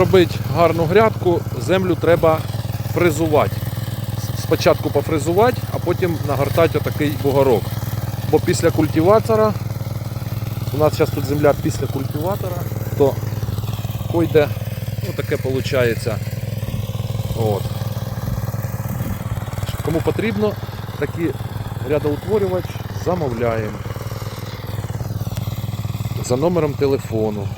зробити гарну грядку, землю треба фризувати. Спочатку пофризувати, а потім нагортати отакий бугорок. Бо після культиватора, у нас зараз тут земля після культиватора, то койде, ну таке виходить. От. Кому потрібно, такі рядоутворювач замовляємо за номером телефону